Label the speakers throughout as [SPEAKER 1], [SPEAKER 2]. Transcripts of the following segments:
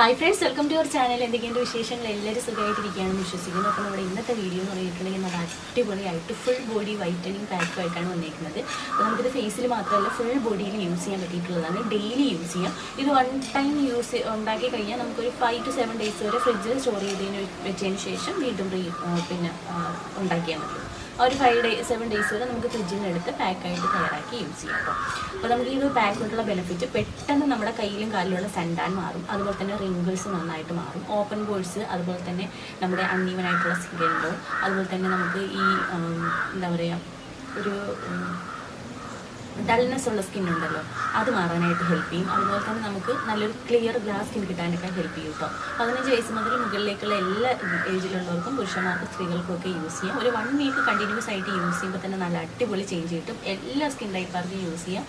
[SPEAKER 1] Hi friends welcome to our channel എന്തൊക്കെയുണ്ട് വിശേഷങ്ങൾ? എല്ലാവരും സുഖമായിട്ടിരിക്കുകയാണെന്ന് വിശ്വസിക്കുന്നു. അപ്പോൾ നമ്മുടെ ഇന്നത്തെ വീഡിയോ എന്ന് പറഞ്ഞിട്ടുണ്ടെങ്കിൽ നല്ല അടിപൊളിയായിട്ട് ഫുൾ ബോഡി വൈറ്റനിങ് പാക്കുമായിട്ടാണ് വന്നിരിക്കുന്നത് അപ്പോൾ നമുക്കിത് ഫേസിൽ മാത്രമല്ല ഫുൾ ബോഡിയിൽ യൂസ് ചെയ്യാൻ പറ്റിയിട്ടുള്ളതാണ്. ഡെയിലി യൂസ് ചെയ്യാം. ഇത് വൺ ടൈം യൂസ് ഉണ്ടാക്കി കഴിഞ്ഞാൽ നമുക്കൊരു ഫൈവ് ടു സെവൻ ഡേയ്സ് വരെ ഫ്രിഡ്ജിൽ സ്റ്റോർ ചെയ്തതിന് വെച്ചതിന് ശേഷം വീണ്ടും പിന്നെ ഉണ്ടാക്കിയാൽ മതി. ഒരു ഫൈവ് ഡേ സെവൻ ഡേയ്സ് വരെ നമുക്ക് എടുത്ത് പാക്കായിട്ട് തയ്യാറാക്കി യൂസ് ചെയ്യാം അപ്പോൾ നമുക്ക് ഈ ഒരു പാക്ക് കൊണ്ടുള്ള ബെനിഫിറ്റ് പെട്ടെന്ന് നമ്മുടെ കയ്യിലും കാലിലുള്ള സെൻഡാൻ മാറും. അതുപോലെ തന്നെ റിങ്കിൾസ് നന്നായിട്ട് മാറും. ഓപ്പൺ ബോൾസ് അതുപോലെ തന്നെ നമ്മുടെ അൺഈവൻ ആയിട്ടുള്ള സ്കിൻ അതുപോലെ തന്നെ നമുക്ക് ഈ എന്താ പറയുക ഒരു ഡൾനെസ് ഉള്ള സ്കിൻ ഉണ്ടല്ലോ. അത് മാറാനായിട്ട് ഹെൽപ്പ് ചെയ്യും. അതുപോലെ തന്നെ നമുക്ക് നല്ലൊരു ക്ലിയർ ഗ്ലാസ് സ്കിൻ കിട്ടാനൊക്കെ ഹെൽപ്പ് ചെയ്യും കേട്ടോ പതിനഞ്ച് വയസ്സ് മുതൽ മുകളിലേക്കുള്ള എല്ലാ ഏജിലുള്ളവർക്കും പുരുഷന്മാർക്കും സ്ത്രീകൾക്കും ഒക്കെ യൂസ് ചെയ്യാം. ഒരു വൺ വീക്ക് കണ്ടിന്യൂസ് ആയിട്ട് യൂസ് ചെയ്യുമ്പോൾ തന്നെ നല്ല അടിപൊളി ചേഞ്ച് കിട്ടും. എല്ലാ സ്കിൻ ടൈപ്പാർക്കും യൂസ് ചെയ്യാം.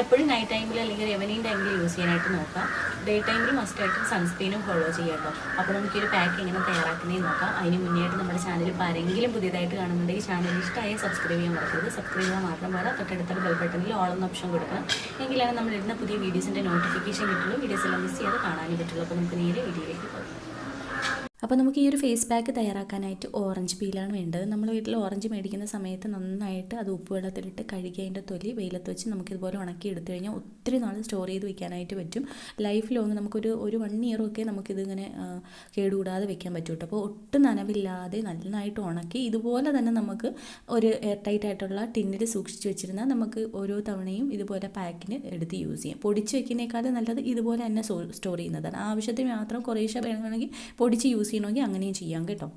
[SPEAKER 1] എപ്പോഴും നൈറ്റ് ടൈമിൽ അല്ലെങ്കിൽ എവനിങ് ടൈമിൽ യൂസ് ചെയ്യാനായിട്ട് നോക്കാം. ഡേ ടൈമിൽ മസ്റ്റായിട്ടും സൺസ്ക്രീനും ഫോളോ ചെയ്യാം കേട്ടോ അപ്പോൾ നമുക്ക് ഒരു പാക്ക് എങ്ങനെ തയ്യാറാക്കുന്നതെന്ന് നോക്കാം. അതിന് മുന്നേയായിട്ട് നമ്മുടെ ചാനൽ ഇപ്പോൾ ആരെങ്കിലും പുതിയതായിട്ട് കാണുന്നുണ്ടെങ്കിൽ ചാനൽ ഇഷ്ടമായി സബ്സ്ക്രൈബ് ചെയ്യാൻ മറക്കരുത്. സബ്സ്ക്രൈബ് ചെയ്യാൻ മാത്രം പോരാ. തൊട്ടടുത്തുള്ള ബെൽ ബട്ടണിൽ ഓൾ എന്ന ഓപ്ഷൻ കൊടുക്കണം എങ്കിലാണ് നമ്മൾ ഇടുന്ന പുതിയ വീഡിയോസിന്റെ നോട്ടിഫിക്കേഷൻ കിട്ടുള്ളൂ. വീഡിയോസ് എല്ലാം മിസ് ചെയ്യാതെ കാണാനും പറ്റുള്ളൂ അപ്പോൾ നമുക്ക് നേരെ വീഡിയോയിലേക്ക് പോകാം. അപ്പോൾ നമുക്ക് ഈ ഒരു ഫേസ് പാക്ക് തയ്യാറാക്കാനായിട്ട് ഓറഞ്ച് പീലാണ് വേണ്ടത്. നമ്മൾ വീട്ടിൽ ഓറഞ്ച് മേടിക്കുന്ന സമയത്ത് നന്നായിട്ട് അത് ഉപ്പ് വെള്ളത്തിലിട്ട് കഴുകി അതിന്റെ തൊലി വെയിലത്ത് വെച്ച് നമുക്കിതുപോലെ ഉണക്കി എടുത്തു കഴിഞ്ഞാൽ ഒത്തിരി നാൾ സ്റ്റോർ ചെയ്ത് വെക്കാനായിട്ട് പറ്റും. ലൈഫ് ലോങ് നമുക്കൊരു ഒരു വൺ ഇയറൊക്കെ നമുക്കിതിങ്ങനെ കേടുകൂടാതെ വെക്കാൻ പറ്റും കേട്ടോ അപ്പോൾ ഒട്ടും നനവില്ലാതെ നന്നായിട്ട് ഉണക്കി ഇതുപോലെ തന്നെ നമുക്ക് ഒരു എയർ ടൈറ്റ് ആയിട്ടുള്ള ടിന്നിൽ സൂക്ഷിച്ച് വെച്ചിരുന്നാൽ നമുക്ക് ഓരോ തവണയും ഇതുപോലെ പാക്കിന് എടുത്ത് യൂസ് ചെയ്യാം. പൊടിച്ച് വെക്കുന്നേക്കാളും നല്ലത് ഇതുപോലെ തന്നെ സ്റ്റോർ ചെയ്യുന്നതാണ്. ആവശ്യത്തിന് മാത്രം കുറേശ്ശെ വേണമെങ്കിൽ പൊടിച്ച് യൂസ് ചെയ്യണമെങ്കിൽ അങ്ങനെയും ചെയ്യാം കേട്ടോ.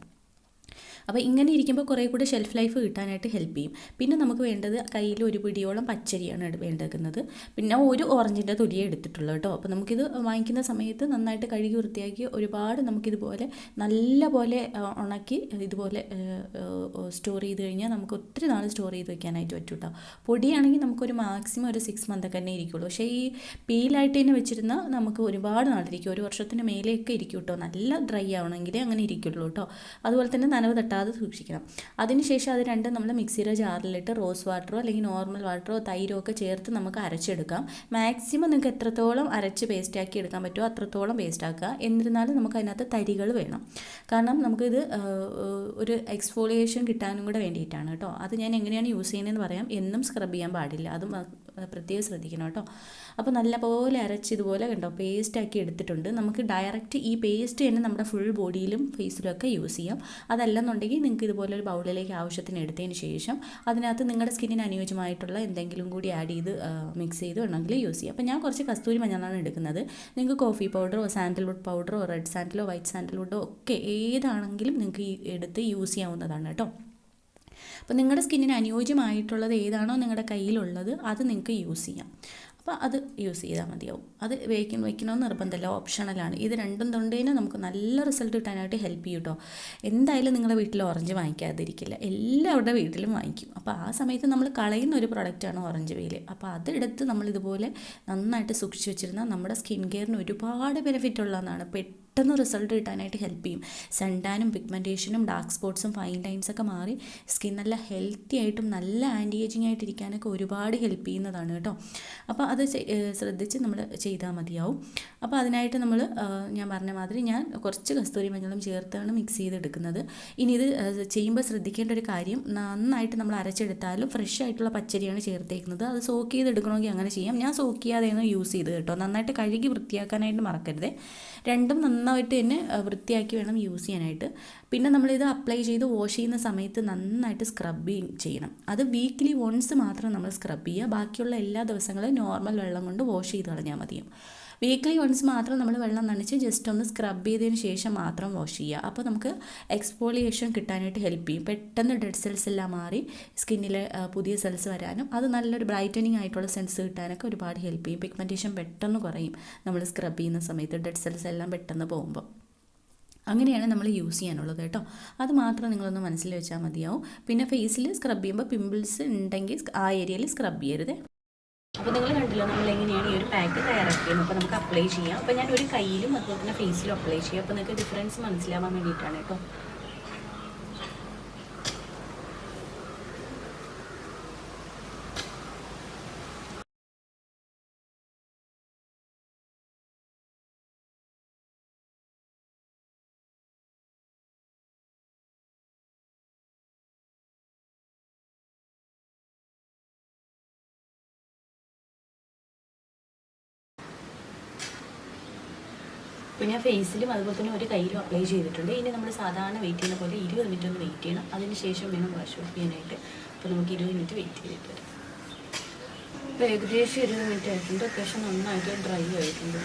[SPEAKER 1] അപ്പോൾ ഇങ്ങനെ ഇരിക്കുമ്പോൾ കുറേ കൂടി ഷെൽഫ് ലൈഫ് കിട്ടാനായിട്ട് ഹെൽപ്പ് ചെയ്യും. പിന്നെ നമുക്ക് വേണ്ടത് കയ്യിൽ ഒരു പിടിയോളം പച്ചരിയാണ് വേണ്ടേക്കുന്നത്. പിന്നെ ഒരു ഓറഞ്ചിന്റെ തൊലിയെ എടുത്തിട്ടുള്ളൂ കേട്ടോ. അപ്പോൾ നമുക്കിത് വാങ്ങിക്കുന്ന സമയത്ത് നന്നായിട്ട് കഴുകി വൃത്തിയാക്കി ഒരുപാട് നമുക്കിതുപോലെ നല്ല പോലെ ഉണക്കി ഇതുപോലെ സ്റ്റോർ ചെയ്ത് കഴിഞ്ഞാൽ നമുക്ക് ഒത്തിരി നാൾ സ്റ്റോർ ചെയ്ത് വെക്കാനായിട്ട് പറ്റും കേട്ടോ. പൊടിയാണെങ്കിൽ നമുക്കൊരു മാക്സിമം ഒരു സിക്സ് മന്തൊക്കെ തന്നെ ഇരിക്കുള്ളൂ. പക്ഷേ ഈ പീലായിട്ട് തന്നെ വെച്ചിരുന്നാൽ നമുക്ക് ഒരുപാട് നാളിരിക്കും. ഒരു വർഷത്തിന് മേലെയൊക്കെ ഇരിക്കും കേട്ടോ. നല്ല ഡ്രൈ ആവണമെങ്കിലേ അങ്ങനെ ഇരിക്കുള്ളൂ കേട്ടോ. അതുപോലെ തന്നെ നനവ് തട്ടാതെ സൂക്ഷിക്കണം. അതിനുശേഷം അത് രണ്ടും നമ്മൾ മിക്സിയുടെ ജാറിലിട്ട് റോസ് വാട്ടറോ അല്ലെങ്കിൽ നോർമൽ വാട്ടറോ തൈരോ ഒക്കെ ചേർത്ത് നമുക്ക് അരച്ചെടുക്കാം. മാക്സിമം നിങ്ങൾക്ക് എത്രത്തോളം അരച്ച് പേസ്റ്റാക്കി എടുക്കാൻ പറ്റുമോ അത്രത്തോളം പേസ്റ്റാക്കുക എന്നിരുന്നാലും നമുക്ക് അതിനകത്ത് തരികൾ വേണം. കാരണം നമുക്കിത് ഒരു എക്സ്ഫോളിയേഷൻ കിട്ടാനും കൂടെ വേണ്ടിയിട്ടാണ് കേട്ടോ. അത് ഞാൻ എങ്ങനെയാണ് യൂസ് ചെയ്യുന്നതെന്ന് പറയാം. എന്നും സ്ക്രബ് ചെയ്യാൻ പാടില്ല. അതും പ്രത്യേകം ശ്രദ്ധിക്കണം കേട്ടോ. അപ്പോൾ നല്ലപോലെ അരച്ച് ഇതുപോലെ കണ്ടോ പേസ്റ്റാക്കി എടുത്തിട്ടുണ്ട്. നമുക്ക് ഡയറക്റ്റ് ഈ പേസ്റ്റ് തന്നെ നമ്മുടെ ഫുൾ ബോഡിയിലും ഫേസിലും ഒക്കെ യൂസ് ചെയ്യാം. അതല്ലെന്നുണ്ടെങ്കിൽ നിങ്ങൾക്ക് ഇതുപോലെ ഒരു ബൗളിലേക്ക് ആവശ്യത്തിന് എടുത്തതിന് ശേഷം അതിനകത്ത് നിങ്ങളുടെ സ്കിന്നിന് അനുയോജ്യമായിട്ടുള്ള എന്തെങ്കിലും കൂടി ആഡ് ചെയ്ത് മിക്സ് ചെയ്ത് വേണമെങ്കിൽ യൂസ് ചെയ്യാം. അപ്പോൾ ഞാൻ കുറച്ച് കസ്തൂരി മഞ്ഞളാണ് എടുക്കുന്നത്. നിങ്ങൾക്ക് കോഫി പൗഡറോ സാൻഡൽവുഡ് പൗഡറോ റെഡ് സാൻഡലോ വൈറ്റ് സാൻഡൽവുഡോ ഒക്കെ ഏതാണെങ്കിലും നിങ്ങൾക്ക് എടുത്ത് യൂസ് ചെയ്യാവുന്നതാണ് കേട്ടോ. അപ്പോൾ നിങ്ങളുടെ സ്കിന്നിന് അനുയോജ്യമായിട്ടുള്ളത് ഏതാണോ നിങ്ങളുടെ കയ്യിലുള്ളത് അത് നിങ്ങൾക്ക് യൂസ് ചെയ്യാം. അപ്പോൾ അത് യൂസ് ചെയ്താൽ മതിയാവും. അത് വയ്ക്കും വയ്ക്കണമെന്ന് നിർബന്ധമല്ല ഓപ്ഷണലാണ് ഇത് രണ്ടും തൊണ്ടേനെ നമുക്ക് നല്ല റിസൾട്ട് കിട്ടാനായിട്ട് ഹെൽപ്പ് ചെയ്യും കേട്ടോ എന്തായാലും നിങ്ങളുടെ വീട്ടിൽ ഓറഞ്ച് വാങ്ങിക്കാതിരിക്കില്ല. എല്ലാവരുടെ വീട്ടിലും വാങ്ങിക്കും. അപ്പോൾ ആ സമയത്ത് നമ്മൾ കളയുന്ന ഒരു പ്രൊഡക്റ്റാണ് ഓറഞ്ച് വെയിൽ അപ്പോൾ അതെടുത്ത് നമ്മൾ ഇതുപോലെ നന്നായിട്ട് സൂക്ഷിച്ച് വെച്ചിരുന്നാൽ നമ്മുടെ സ്കിൻ കെയറിന് ഒരുപാട് ബെനിഫിറ്റ് ഉള്ളതാണ്. പെട്ടെന്ന് റിസൾട്ട് കിട്ടാനായിട്ട് ഹെൽപ്പ് ചെയ്യും. സൺടാനും പിഗ്മെന്റേഷനും ഡാർക്ക് സ്പോട്ട്സും ഫൈൻ ലൈൻസ് ഒക്കെ മാറി സ്കിൻ നല്ല ഹെൽത്തി ആയിട്ടും നല്ല ആന്റി ഏജിങ് ആയിട്ട് ഇരിക്കാനൊക്കെ ഒരുപാട് ഹെൽപ്പ് ചെയ്യുന്നതാണ് കേട്ടോ. അപ്പോൾ അത് ശ്രദ്ധിച്ച് നമ്മൾ ചെയ്താൽ മതിയാവും. അപ്പോൾ അതിനായിട്ട് നമ്മൾ ഞാൻ പറഞ്ഞ മാതിരി ഞാൻ കുറച്ച് കസ്തൂരി മഞ്ഞളും ചേർത്താണ് മിക്സ് ചെയ്തെടുക്കുന്നത്. ഇനി ഇത് ചെയ്യുമ്പോൾ ശ്രദ്ധിക്കേണ്ട ഒരു കാര്യം നന്നായിട്ട് നമ്മൾ അരച്ചെടുത്താലും ഫ്രഷ് ആയിട്ടുള്ള പച്ചരിയാണ് ചേർത്തേക്കുന്നത്. അത് സോക്ക് ചെയ്തെടുക്കണമെങ്കിൽ അങ്ങനെ ചെയ്യാം. ഞാൻ സോക്ക് ചെയ്യാതെയാണ് യൂസ് ചെയ്ത് കേട്ടോ. നന്നായിട്ട് കഴുകി വൃത്തിയാക്കാനായിട്ട് മറക്കരുത്. രണ്ടും നന്നായിട്ട് തന്നെ വൃത്തിയാക്കി വേണം യൂസ് ചെയ്യാനായിട്ട്. പിന്നെ നമ്മളിത് അപ്ലൈ ചെയ്ത് വാഷ് ചെയ്യുന്ന സമയത്ത് നന്നായിട്ട് സ്ക്രബിങ് ചെയ്യണം. അത് വീക്ക്ലി വൺസ് മാത്രം നമ്മൾ സ്ക്രബ് ചെയ്യുക. ബാക്കിയുള്ള എല്ലാ ദിവസങ്ങളും നോർമൽ വെള്ളം കൊണ്ട് വാഷ് ചെയ്ത് കളഞ്ഞാൽ മതിയും. വീക്ക്ലി വൺസ് മാത്രം നമ്മൾ വെള്ളം നനച്ച് ജസ്റ്റ് ഒന്ന് സ്ക്രബ് ചെയ്തതിന് ശേഷം മാത്രം വാഷ് ചെയ്യുക. അപ്പോൾ നമുക്ക് എക്സ്പോളിയേഷൻ കിട്ടാനായിട്ട് ഹെൽപ്പ് ചെയ്യും. പെട്ടെന്ന് ഡെഡ് സെൽസ് എല്ലാം മാറി സ്കിന്നിൽ പുതിയ സെൽസ് വരാനും അത് നല്ലൊരു ബ്രൈറ്റനിങ് ആയിട്ടുള്ള സെൻസ് കിട്ടാനൊക്കെ ഒരുപാട് ഹെൽപ്പ് ചെയ്യും. പിഗ്മെന്റേഷൻ പെട്ടെന്ന് കുറയും നമ്മൾ സ്ക്രബ് ചെയ്യുന്ന സമയത്ത് ഡെഡ് സെൽസ് എല്ലാം പെട്ടെന്ന് പോകുമ്പോൾ അങ്ങനെയാണ് നമ്മൾ യൂസ് ചെയ്യാനുള്ളത് കേട്ടോ. അത് മാത്രം നിങ്ങളൊന്ന് മനസ്സിൽ വെച്ചാൽ മതിയാവും. പിന്നെ ഫേസിൽ സ്ക്രബ് ചെയ്യുമ്പോൾ പിമ്പിൾസ് ഉണ്ടെങ്കിൽ ആ ഏരിയയിൽ സ്ക്രബ് ചെയ്യരുത്. അപ്പോൾ നിങ്ങൾ കണ്ടില്ല നമ്മൾ എങ്ങനെയാണ് ഈ ഒരു പാക്ക് തയ്യാറാക്കിയത്? അപ്പോൾ നമുക്ക് അപ്ലൈ ചെയ്യാം. അപ്പോൾ ഞാൻ ഒരു കയ്യിലും അതുപോലെ തന്നെ ഫേസിലും അപ്ലൈ ചെയ്യാം. അപ്പോൾ നിങ്ങൾക്ക് ഡിഫറൻസ് മനസ്സിലാവാൻ വേണ്ടിയിട്ടാണ് കേട്ടോ. അപ്പോൾ ഞാൻ ഫേസിലും അതുപോലെ തന്നെ ഒരു കയ്യിലും അപ്ലൈ ചെയ്തിട്ടുണ്ട്. ഇനി നമ്മൾ സാധാരണ വെയിറ്റ് ചെയ്യുന്ന പോലെ ഇരുപത് മിനിറ്റ് ഒന്ന് വെയിറ്റ് ചെയ്യണം. അതിന് ശേഷം വേണം വാഷ് ഓഫ് ചെയ്യാനായിട്ട്. അപ്പോൾ നമുക്ക് ഇരുപത് മിനിറ്റ് വെയിറ്റ് ചെയ്തിട്ട് വരാം. ഇപ്പോൾ ഏകദേശം ഇരുപത് മിനിറ്റ് ആയിട്ടുണ്ട്. അത്യാവശ്യം നന്നായിട്ട് ഡ്രൈ ആയിട്ടുണ്ട്.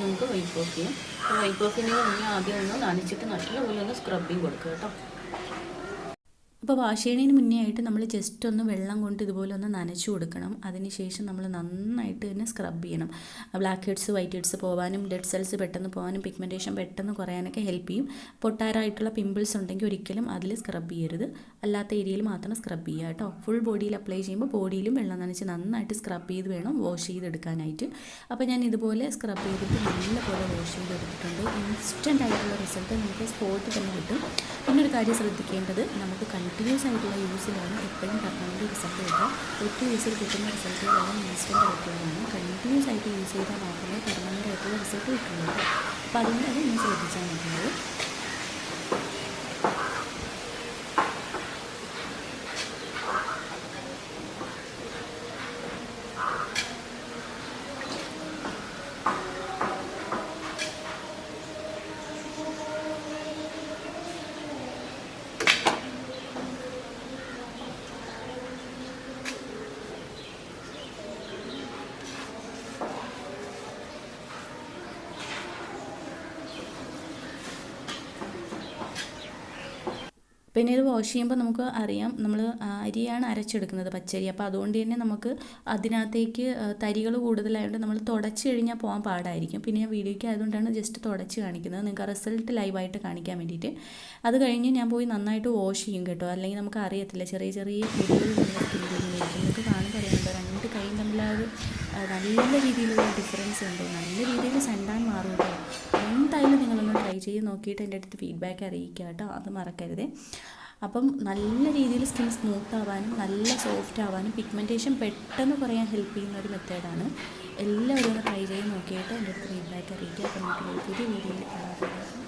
[SPEAKER 1] നമുക്ക് വൈപ്പ് ഓഫ് ചെയ്യാം അപ്പോൾ വൈപ്പ് ഓഫിന് മുന്നേ ആദ്യം ഒന്ന് നനച്ചിട്ട് നല്ലപോലെ ഒന്ന് സ്ക്രബിങ് കൊടുക്കുക കേട്ടോ.
[SPEAKER 2] അപ്പോൾ വാഷ് ചെയ്യുന്നതിന് മുന്നേ ആയിട്ട് നമ്മൾ ജസ്റ്റ് ഒന്ന് വെള്ളം കൊണ്ട് ഇതുപോലെ ഒന്ന് നനച്ചു കൊടുക്കണം. അതിനുശേഷം നമ്മൾ നന്നായിട്ട് തന്നെ സ്ക്രബ് ചെയ്യണം. ബ്ലാക്ക് ഹെഡ്സ് വൈറ്റ് ഹെഡ്സ് പോകാനും ഡെഡ് സെൽസ് പെട്ടെന്ന് പോകാനും പിഗ്മെന്റേഷൻ പെട്ടെന്ന് കുറയാനൊക്കെ ഹെൽപ്പ് ചെയ്യും. പൊട്ടാറായിട്ടുള്ള പിമ്പിൾസ് ഉണ്ടെങ്കിൽ ഒരിക്കലും അതിൽ സ്ക്രബ് ചെയ്യരുത്. അല്ലാത്ത ഏരിയയിൽ മാത്രം സ്ക്രബ് ചെയ്യുക കേട്ടോ. ഫുൾ ബോഡിയിൽ അപ്ലൈ ചെയ്യുമ്പോൾ ബോഡിയിലും വെള്ളം നനച്ച് നന്നായിട്ട് സ്ക്രബ് ചെയ്ത് വേണം വാഷ് ചെയ്തെടുക്കാനായിട്ട്. അപ്പോൾ ഞാൻ ഇതുപോലെ സ്ക്രബ് ചെയ്തിട്ട് നല്ലപോലെ വാഷ് ചെയ്തെടുത്തിട്ടുണ്ട്. ഇൻസ്റ്റന്റ് ആയിട്ടുള്ള റിസൾട്ട് നമുക്ക് സ്പോട്ട് തന്നെ കിട്ടും. പിന്നെ ഒരു കാര്യം ശ്രദ്ധിക്കേണ്ടത് നമുക്ക് കണ്ടിന്യൂസ് ആയിട്ടുള്ള യൂസിലാണ് എപ്പോഴും പെർമനന്റ് റിസൾട്ട് കിട്ടുക ഒറ്റ യൂസിൽ കിട്ടുന്ന റിസൾട്ടുകളെല്ലാം ഇൻസ്റ്റന്റ് ആയിട്ടുള്ളതാണ് കണ്ടിന്യൂസ് ആയിട്ട് യൂസ് ചെയ്താൽ മാത്രമേ പെർമനന്റ് ആയിട്ടുള്ള റിസൾട്ട് കിട്ടുന്നുള്ളൂ അപ്പോൾ അതുകൊണ്ട് അത് നിങ്ങൾ ശ്രദ്ധിച്ചാൽ മതിയുള്ളൂ പിന്നെ ഇത് വാഷ് ചെയ്യുമ്പോൾ നമുക്ക് അറിയാം നമ്മൾ അരിയാണ് അരച്ചെടുക്കുന്നത് പച്ചരി. അപ്പോൾ അതുകൊണ്ട് തന്നെ നമുക്ക് അതിനകത്തേക്ക് തരികൾ കൂടുതലായതുകൊണ്ട് നമ്മൾ തുടച്ച് കഴിഞ്ഞാൽ പോകാൻ പാടായിരിക്കും. പിന്നെ ഞാൻ വീഡിയോയ്ക്ക് ആയതുകൊണ്ടാണ് ജസ്റ്റ് തുടച്ച് കാണിക്കുന്നത്. നിങ്ങൾക്ക് റിസൾട്ട് ലൈവായിട്ട് കാണിക്കാൻ വേണ്ടിയിട്ട്. അത് കഴിഞ്ഞ് ഞാൻ പോയി നന്നായിട്ട് വാഷ് ചെയ്യും കേട്ടോ. അല്ലെങ്കിൽ നമുക്ക് അറിയത്തില്ല. ചെറിയ ചെറിയ നിങ്ങൾക്ക് കാണുമ്പോൾ അറിയുന്നുണ്ടോ രണ്ട് കൈയും തമ്മിൽ ആ ഒരു നല്ല രീതിയിലുള്ള ഡിഫറൻസ് ഉണ്ട്? നല്ല രീതിയിൽ സെൻഡാൻ മാറും എന്തായാലും നിങ്ങളൊന്ന് ട്രൈ ചെയ്ത് നോക്കിയിട്ട് എന്റെ അടുത്ത് ഫീഡ്ബാക്ക് അറിയിക്കുക കേട്ടോ. അത് മറക്കരുതേ. അപ്പം നല്ല രീതിയിൽ സ്കിൻ സ്മൂത്ത് ആവാനും നല്ല സോഫ്റ്റ് ആവാനും പിഗ്മെന്റേഷൻ പെട്ടെന്ന് കുറയാൻ ഹെൽപ്പ് ചെയ്യുന്ന ഒരു മെത്തേഡാണ്. എല്ലാവരും ട്രൈ ചെയ്ത് നോക്കിയിട്ട് എന്റെ അടുത്ത് ഫീഡ്ബാക്ക് അറിയിക്കുക. അപ്പോൾ നമുക്ക് പുതിയ കാണാം.